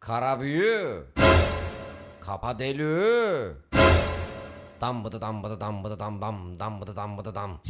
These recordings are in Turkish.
Kara büyü. Kapa delü. Dam bıdı dam bıdı dam bıdı dam dam dam bıdı dam bıdı dam.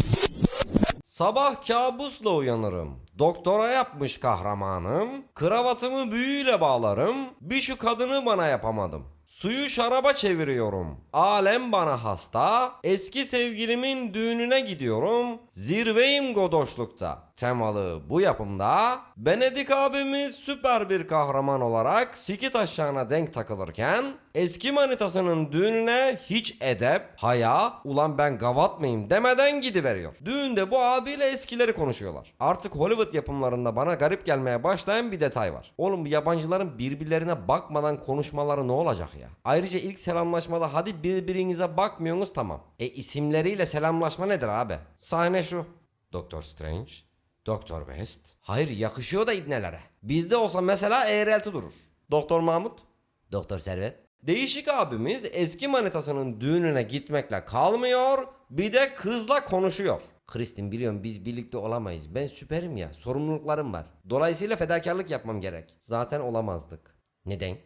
Sabah kabusla uyanırım. Doktora yapmış kahramanım. Kravatımı büyüyle bağlarım. Bir şu kadını bana yapamadım. Suyu şaraba çeviriyorum. Alem bana hasta. Eski sevgilimin düğününe gidiyorum. Zirveyim godoşlukta. Temalı bu yapımda Benedik abimiz süper bir kahraman olarak sikit aşağına denk takılırken eski manitasının düğününe hiç edep, haya, ulan ben gavat mıyım demeden gidiveriyor. Düğünde bu abiyle eskileri konuşuyorlar. Artık Hollywood yapımlarında bana garip gelmeye başlayan bir detay var. Oğlum bu yabancıların birbirlerine bakmadan konuşmaları ne olacak ya? Ayrıca ilk selamlaşmada hadi birbirinize bakmıyorsunuz tamam. E isimleriyle selamlaşma nedir abi? Sahne şu. Doctor Strange, Doktor West. Hayır yakışıyor da ibnelere. Bizde olsa mesela eğrelti durur. Doktor Mahmut. Doktor Servet. Değişik abimiz eski manitasının düğününe gitmekle kalmıyor bir de kızla konuşuyor. Kristin biliyorum biz birlikte olamayız. Ben süperim ya sorumluluklarım var. Dolayısıyla fedakarlık yapmam gerek. Zaten olamazdık. Neden?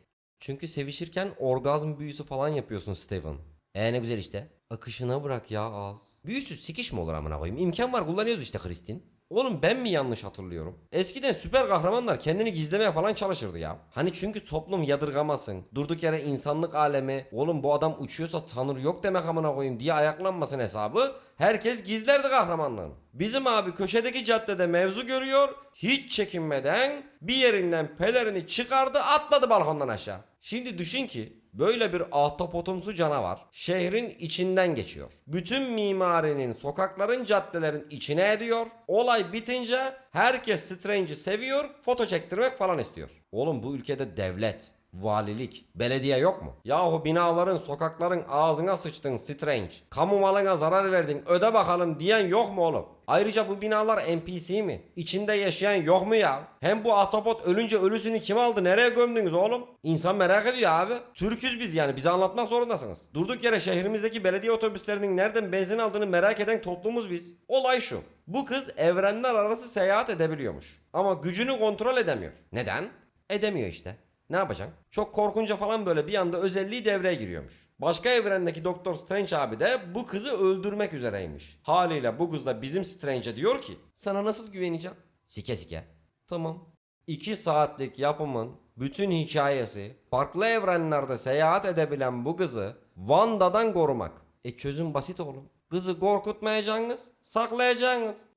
Çünkü sevişirken orgazm büyüsü falan yapıyorsun Steven. E ne güzel işte. Akışına bırak ya az. Büyüsüz sikiş mi olur amına koyayım? İmkan var kullanıyoruz işte Kristin. Oğlum ben mi yanlış hatırlıyorum? Eskiden süper kahramanlar kendini gizlemeye falan çalışırdı ya. Hani çünkü toplum yadırgamasın. Durduk yere insanlık alemi oğlum bu adam uçuyorsa tanrı yok demek amına koyayım diye ayaklanmasın hesabı. Herkes gizlerdi kahramanlığını. Bizim abi köşedeki caddede mevzu görüyor. Hiç çekinmeden bir yerinden pelerini çıkardı atladı balkondan aşağı. Şimdi düşün ki Böyle bir ahtapotumsu canavar şehrin içinden geçiyor. Bütün mimarinin sokakların caddelerin içine ediyor. Olay bitince herkes Strange'i seviyor, foto çektirmek falan istiyor. Oğlum bu ülkede devlet, valilik, belediye yok mu? Yahu binaların, sokakların ağzına sıçtın Strange. Kamu malına zarar verdin, öde bakalım diyen yok mu oğlum? Ayrıca bu binalar NPC mi? İçinde yaşayan yok mu ya? Hem bu ahtapot ölünce ölüsünü kim aldı? Nereye gömdünüz oğlum? İnsan merak ediyor abi. Türküz biz yani. Bize anlatmak zorundasınız. Durduk yere şehrimizdeki belediye otobüslerinin nereden benzin aldığını merak eden toplumuz biz. Olay şu. Bu kız evrenler arası seyahat edebiliyormuş. Ama gücünü kontrol edemiyor. Neden? Edemiyor işte. Ne yapacaksın? Çok korkunca falan böyle bir anda özelliği devreye giriyormuş. Başka evrendeki Doktor Strange abi de bu kızı öldürmek üzereymiş. Haliyle bu kız da bizim Strange'e diyor ki sana nasıl güveneceğim? Sike sike. Tamam. 2 saatlik yapımın bütün hikayesi farklı evrenlerde seyahat edebilen bu kızı Wanda'dan korumak. E çözüm basit oğlum. Kızı korkutmayacaksınız, saklayacaksınız.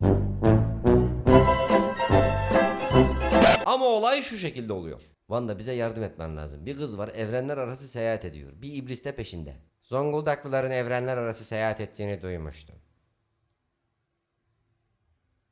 Ama olay şu şekilde oluyor. Wanda bize yardım etmen lazım. Bir kız var evrenler arası seyahat ediyor. Bir iblis de peşinde. Zonguldaklıların evrenler arası seyahat ettiğini duymuştum.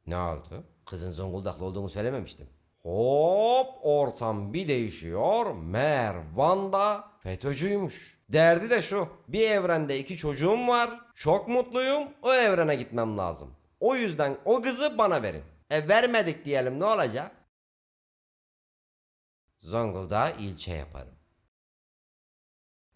Ne oldu? Kızın Zonguldaklı olduğunu söylememiştim. Hop ortam bir değişiyor. Meğer Wanda FETÖ'cüymüş. Derdi de şu. Bir evrende iki çocuğum var. Çok mutluyum. O evrene gitmem lazım. O yüzden o kızı bana verin. E vermedik diyelim ne olacak? Zonguldak'ı ilçe yaparım.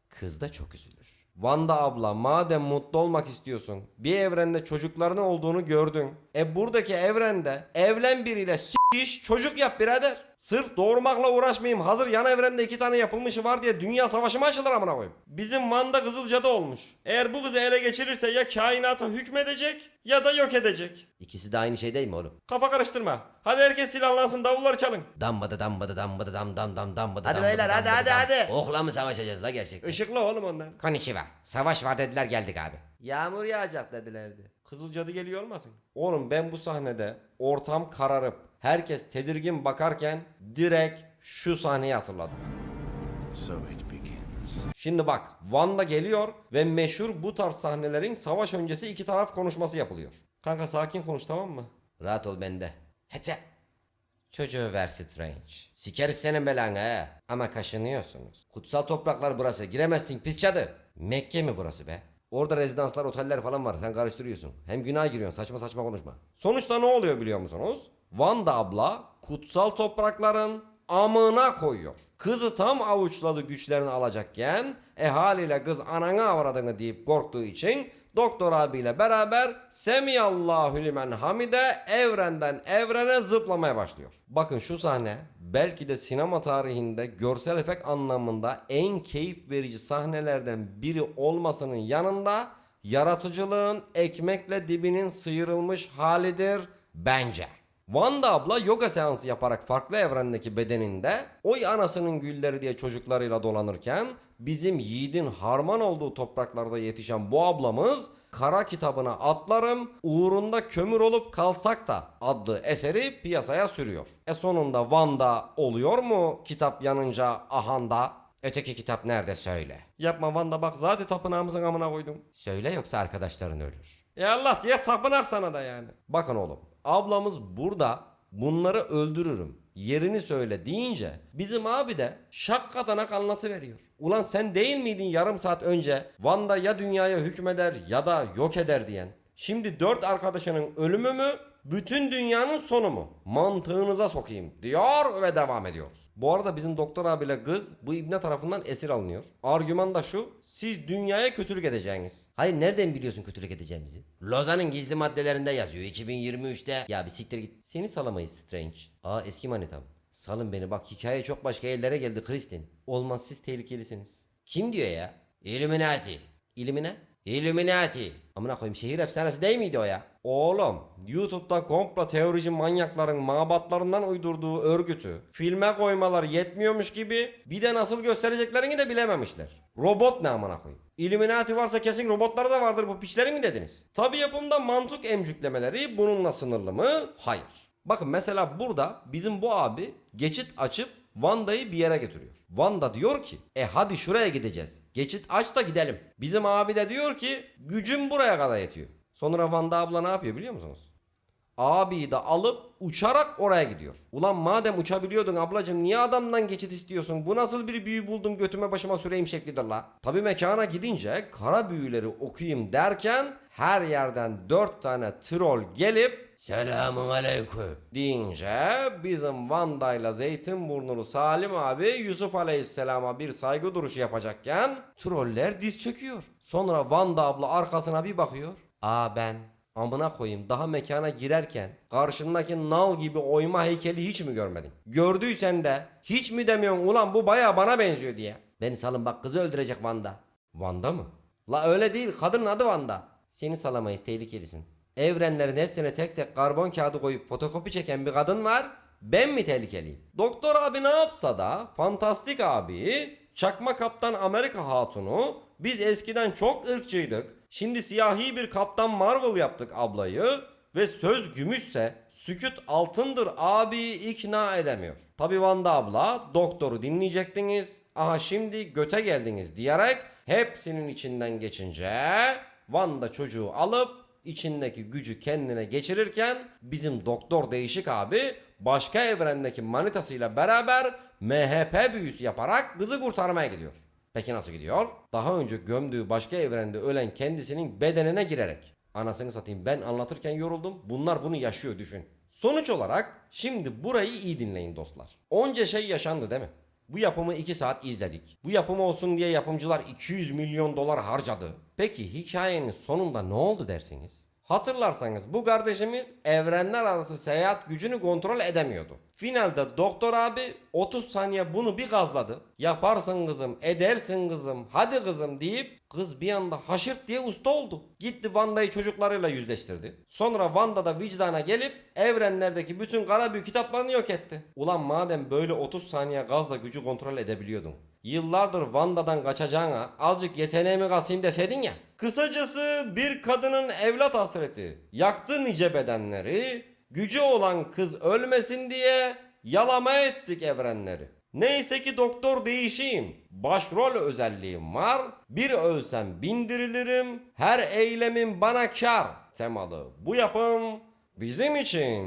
Kız da çok üzülür. Vanda abla madem mutlu olmak istiyorsun bir evrende çocukların olduğunu gördün. E buradaki evrende evlen biriyle s**iş çocuk yap birader. Sırf doğurmakla uğraşmayayım hazır yan evrende iki tane yapılmışı var diye dünya savaşı mı açılır amına koyayım. Bizim Van'da Kızılca'da olmuş. Eğer bu kızı ele geçirirse ya kainata hükmedecek ya da yok edecek. İkisi de aynı şey değil mi oğlum? Kafa karıştırma. Hadi herkes silahlansın davulları çalın. Dambada dambada dambada dam dam dam dambada Hadi beyler, hadi, hadi, dam. hadi. Okla mı savaşacağız la gerçekten? Işıklı oğlum onlar. Konnichiwa. Savaş var dediler geldik abi. Yağmur yağacak dedilerdi. Kızılcadı geliyor olmasın? Oğlum ben bu sahnede ortam kararıp herkes tedirgin bakarken direkt şu sahneyi hatırladım. So it begins. Şimdi bak Wanda geliyor ve meşhur bu tarz sahnelerin savaş öncesi iki taraf konuşması yapılıyor. Kanka sakin konuş tamam mı? Rahat ol bende. Hete. Çocuğu ver Strange. Sikeriz senin belanı he. Ama kaşınıyorsunuz. Kutsal topraklar burası. Giremezsin pis cadı. Mekke mi burası be? Orada rezidanslar, oteller falan var. Sen karıştırıyorsun. Hem günah giriyorsun. Saçma saçma konuşma. Sonuçta ne oluyor biliyor musunuz? Wanda abla kutsal toprakların amına koyuyor. Kızı tam avuçladı güçlerini alacakken e haliyle kız ananı avradını deyip korktuğu için Doktor abiyle beraber Semiyallahu limen hamide evrenden evrene zıplamaya başlıyor. Bakın şu sahne belki de sinema tarihinde görsel efekt anlamında en keyif verici sahnelerden biri olmasının yanında yaratıcılığın ekmekle dibinin sıyrılmış halidir bence. Wanda abla yoga seansı yaparak farklı evrendeki bedeninde oy anasının gülleri diye çocuklarıyla dolanırken bizim yiğidin harman olduğu topraklarda yetişen bu ablamız kara kitabına atlarım uğrunda kömür olup kalsak da adlı eseri piyasaya sürüyor. E sonunda Wanda oluyor mu kitap yanınca ahanda? Öteki kitap nerede söyle. Yapma Wanda bak zaten tapınağımızın amına koydum. Söyle yoksa arkadaşların ölür. Ya Allah diye tapınak sana da yani. Bakın oğlum ablamız burada bunları öldürürüm yerini söyle deyince bizim abi de şakkatanak anlatıveriyor. Ulan sen değil miydin yarım saat önce Van'da ya dünyaya hükmeder ya da yok eder diyen. Şimdi dört arkadaşının ölümü mü bütün dünyanın sonu mu? Mantığınıza sokayım diyor ve devam ediyoruz. Bu arada bizim doktor abiyle kız bu ibne tarafından esir alınıyor. Argüman da şu. Siz dünyaya kötülük edeceğiniz. Hayır nereden biliyorsun kötülük edeceğimizi? Lozan'ın gizli maddelerinde yazıyor 2023'te. Ya bir siktir git. Seni salamayız Strange. Aa eski manitam. Salın beni bak hikaye çok başka yerlere geldi Kristin. Olmaz siz tehlikelisiniz. Kim diyor ya? Illuminati. İlmine? Illuminati. Amına koyayım şehir efsanesi değil miydi o ya? Oğlum YouTube'da komplo teorici manyakların mabatlarından uydurduğu örgütü filme koymalar yetmiyormuş gibi bir de nasıl göstereceklerini de bilememişler. Robot ne amına koyayım? Illuminati varsa kesin robotlar da vardır bu piçleri mi dediniz? Tabi yapımda mantık emcüklemeleri bununla sınırlı mı? Hayır. Bakın mesela burada bizim bu abi geçit açıp Wanda'yı bir yere götürüyor. Wanda diyor ki e hadi şuraya gideceğiz. Geçit aç da gidelim. Bizim abi de diyor ki gücüm buraya kadar yetiyor. Sonra Wanda abla ne yapıyor biliyor musunuz? Abiyi de alıp uçarak oraya gidiyor. Ulan madem uçabiliyordun ablacım niye adamdan geçit istiyorsun? Bu nasıl bir büyü buldum götüme başıma süreyim şeklidir la. Tabi mekana gidince kara büyüleri okuyayım derken her yerden dört tane troll gelip Selamun aleyküm deyince bizim Vanda'yla Zeytinburnulu Salim abi Yusuf Aleyhisselam'a bir saygı duruşu yapacakken troller diz çöküyor. Sonra Vanda abla arkasına bir bakıyor. Aa ben amına koyayım daha mekana girerken karşındaki nal gibi oyma heykeli hiç mi görmedin? Gördüysen de hiç mi demiyorsun ulan bu baya bana benziyor diye. Beni salın bak kızı öldürecek Vanda. Vanda mı? La öyle değil kadının adı Vanda. Seni salamayız tehlikelisin. Evrenlerin hepsine tek tek karbon kağıdı koyup fotokopi çeken bir kadın var. Ben mi tehlikeliyim? Doktor abi ne yapsa da fantastik abi, çakma kaptan Amerika hatunu, biz eskiden çok ırkçıydık. Şimdi siyahi bir kaptan Marvel yaptık ablayı ve söz gümüşse süküt altındır abi ikna edemiyor. Tabi Vanda abla doktoru dinleyecektiniz. Aha şimdi göte geldiniz diyerek hepsinin içinden geçince Vanda çocuğu alıp içindeki gücü kendine geçirirken bizim doktor değişik abi başka evrendeki manitasıyla beraber MHP büyüsü yaparak kızı kurtarmaya gidiyor. Peki nasıl gidiyor? Daha önce gömdüğü başka evrende ölen kendisinin bedenine girerek. Anasını satayım ben anlatırken yoruldum. Bunlar bunu yaşıyor düşün. Sonuç olarak şimdi burayı iyi dinleyin dostlar. Onca şey yaşandı değil mi? Bu yapımı 2 saat izledik. Bu yapım olsun diye yapımcılar 200 milyon dolar harcadı. Peki hikayenin sonunda ne oldu dersiniz? Hatırlarsanız bu kardeşimiz evrenler arası seyahat gücünü kontrol edemiyordu. Finalde doktor abi 30 saniye bunu bir gazladı. Yaparsın kızım, edersin kızım, hadi kızım deyip kız bir anda haşırt diye usta oldu. Gitti Wanda'yı çocuklarıyla yüzleştirdi. Sonra Wanda da vicdana gelip evrenlerdeki bütün kara büyü kitaplarını yok etti. Ulan madem böyle 30 saniye gazla gücü kontrol edebiliyordun. Yıllardır Wanda'dan kaçacağına azıcık yeteneğimi kasayım deseydin ya. Kısacası bir kadının evlat hasreti. Yaktı nice bedenleri. Gücü olan kız ölmesin diye yalama ettik evrenleri. Neyse ki doktor değişeyim. Başrol özelliğim var. Bir ölsem bindirilirim. Her eylemin bana kar temalı. Bu yapım bizim için.